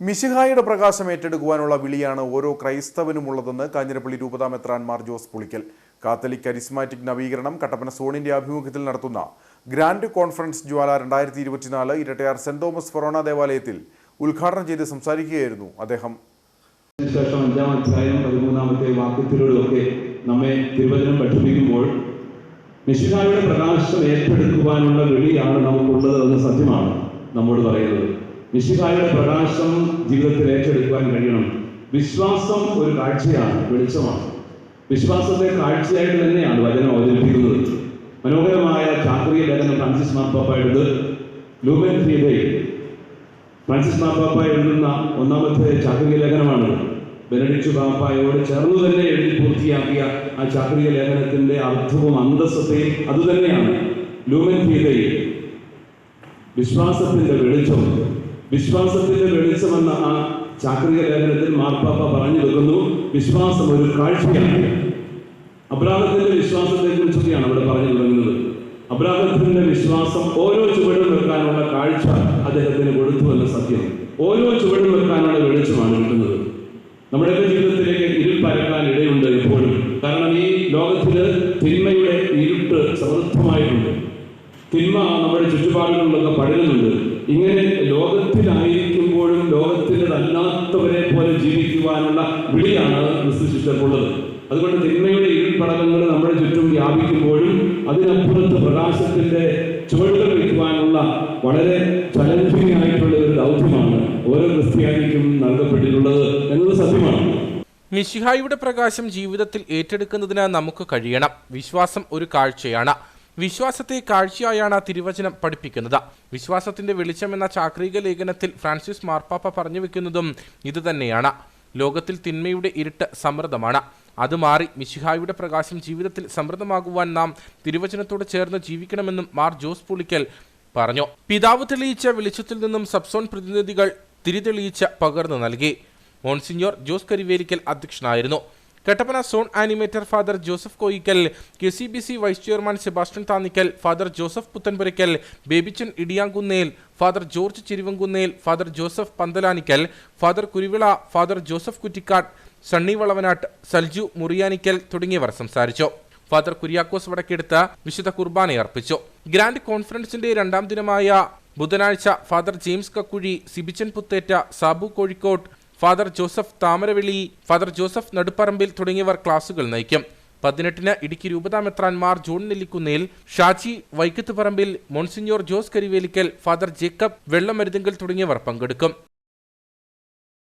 മിശിഹായുടെ പ്രകാശം ഏറ്റെടുക്കുവാനുള്ള വിളിയാണ് ഓരോ ക്രൈസ്തവനുമുള്ളതെന്ന് കാഞ്ഞിരപ്പള്ളി രൂപതാ മെത്രാൻമാർ ജോസ് പുളിക്കൽ. കാത്തലിക് കരിസ്മാറ്റിക് നവീകരണം കട്ടപ്പന സോണിന്റെ ആഭിമുഖ്യത്തിൽ നടത്തുന്ന ഗ്രാൻഡ് കോൺഫറൻസ് ജ്വാല രണ്ടായിരത്തി ഇരുപത്തിനാല് ഇരട്ടയാർ സെന്റ് തോമസ് ഫൊറോണ ദേവാലയത്തിൽ ഉദ്ഘാടനം ചെയ്ത് സംസാരിക്കുകയായിരുന്നു അദ്ദേഹം. ശേഷം അഞ്ചാം അധ്യായം പതിമൂന്നാമത്തെ വാക്യത്തിലൂടെയൊക്കെ നമ്മെ തിരുവചനം പഠിപ്പിക്കുമ്പോൾ മിശിഹായുടെ പ്രകാശം ഏറ്റെടുക്കുവാനുള്ള വിളിയാണ് നമുക്കുള്ളത് എന്ന സത്യമാണ് നമ്മോട് പറയുന്നത്. മിശിഹായുടെ പ്രകാശം ജീവിതത്തിൽ ഏറ്റെടുക്കുവാൻ കഴിയണം. വിശ്വാസം ഒരു കാഴ്ചയാണ് വെളിച്ചമാണ്. വിശ്വാസത്തെ കാഴ്ചയായിട്ട് തന്നെയാണ് വചനം അവതരിപ്പിക്കുന്നത്. മനോഹരമായ ചാക്രിയ ലേഖനം ഫ്രാൻസിസ് മാർപ്പാപ്പായുടെ ലൂമൻ ഫീതയിൽ ഫ്രാൻസിസ് മാർപ്പാപ്പ എഴുതുന്ന ഒന്നാമത്തെ ചാക്രിക ലേഖനമാണ്. ബെനഡിച്ചു പാപ്പായോട് ചേർന്ന് തന്നെ എഴുതി പൂർത്തിയാക്കിയ ആ ചാക്രിക ലേഖനത്തിന്റെ അർത്ഥവും അന്തസ്സത്തെയും അതുതന്നെയാണ് ലൂമൻ ഫീതയിൽ വിശ്വാസത്തിന്റെ വെളിച്ചം. വിശ്വാസത്തിന്റെ വെളിച്ചം എന്ന ആ ചാക്രിക ലേഖനത്തിൽ മാർപ്പാപ്പ പറഞ്ഞു വെക്കുന്നു. വിശ്വാസം ഒരു കാഴ്ചയാണ്. അബ്രാഹത്തിന്റെ വിശ്വാസത്തെ കുറിച്ചൊക്കെയാണ് അവിടെ പറഞ്ഞു തുടങ്ങുന്നത്. അബ്രാഹത്തിന്റെ വിശ്വാസം ഓരോ ചുവടും വെക്കാനുള്ള കാഴ്ച അദ്ദേഹത്തിന് കൊടുത്തു എന്ന സത്യം. ഓരോ ചുവടും വെക്കാനുള്ള വെളിച്ചമാണ് കിട്ടുന്നത്. നമ്മുടെ ജീവിതത്തിലേക്ക് ഇരുപ്പരക്കാൻ ഇടയുണ്ട് എപ്പോഴും കാരണം ഈ ലോകത്തിൽ തിന്മ നമ്മുടെ ചുറ്റുപാടുകളിലൊക്കെ പടരുന്നുണ്ട്. ഇങ്ങനെ ലോകത്തിലായിരിക്കുമ്പോഴും അല്ലാത്തവരെ പോലെ ജീവിക്കുവാനുള്ള വിളിയാണ് ക്രിസ്തു ശിഷ്യർക്കുള്ളത്. അതുകൊണ്ട് തിന്മയുടെ ഇരുപടകങ്ങൾ നമ്മുടെ ചുറ്റും വ്യാപിക്കുമ്പോഴും അതിനപ്പുറത്ത് പ്രകാശത്തിന്റെ ചുവടുകൾ വയ്ക്കുവാനുള്ള വളരെ ചലഞ്ചിങ് ആയിട്ടുള്ള ഒരു ദൗത്യമാണ് ഓരോ ക്രിസ്ത്യാനിക്കും നൽകപ്പെട്ടിട്ടുള്ളത് എന്നത് സത്യമാണ്. മിശിഹായുടെ പ്രകാശം ജീവിതത്തിൽ ഏറ്റെടുക്കുന്നതിന് നമുക്ക് കഴിയണം. വിശ്വാസം ഒരു കാഴ്ചയാണ്. വിശ്വാസത്തെ കാഴ്ചയായാണ് തിരുവചനം പഠിപ്പിക്കുന്നത്. വിശ്വാസത്തിന്റെ വെളിച്ചം എന്ന ചാക്രിക ലേഖനത്തിൽ ഫ്രാൻസിസ് മാർപ്പാപ്പ പറഞ്ഞു വെക്കുന്നതും ഇതുതന്നെയാണ് ലോകത്തിൽ തിന്മയുടെ ഇരുട്ട് സമൃദ്ധമാണ്. അത് മാറി മിശിഹായുടെ പ്രകാശം ജീവിതത്തിൽ സമൃദ്ധമാകുവാൻ നാം തിരുവചനത്തോട് ചേർന്ന് ജീവിക്കണമെന്നും മാർ ജോസ് പുളിക്കൽ പറഞ്ഞു. പിതാവ് തെളിയിച്ച വെളിച്ചത്തിൽ നിന്നും സബ്സോൺ പ്രതിനിധികൾ തിരിതെളിയിച്ച പകർന്നു നൽകി. മോൺസിഞ്ഞോർ ജോസ് കരിവേലിക്കൽ അധ്യക്ഷനായിരുന്നു. Kattappana zone animator father Joseph Koikkal K C B C vice chairman Sebastian Thannikkal father Joseph Puthenpurackal Babychan Idiyankunnel father George Chiruvankunnel father Joseph Panthalanickal father Kuruvila father Joseph Kuttikkad Sunny Valavanattu Salju Muriyanickal തുടങ്ങിയവർ സംസാരിച്ചു. Father Kuriakose വടക്കെടുത്ത് വിശുദ്ധ കുർബാന അർപ്പിച്ചു. Grand കോൺഫറൻസിന്റെ രണ്ടാം ദിനമായ ബുധനാഴ്ച father James Kakkuzhi Sibichan Puthetta Sabu Kozhikode father Joseph Thamaravili father Joseph Naduparambil തുടങ്ങിയവർ ക്ലാസുകൾ നയിക്കും. പതിനെട്ടിന് ഇടുക്കി രൂപതാ മെത്രാൻമാർ John Nellikunnel Shaji Vaikathuparambil Monsignor Jose Karivelikkal father Jacob Vellamaruthunkal തുടങ്ങിയവർ പങ്കെടുക്കും.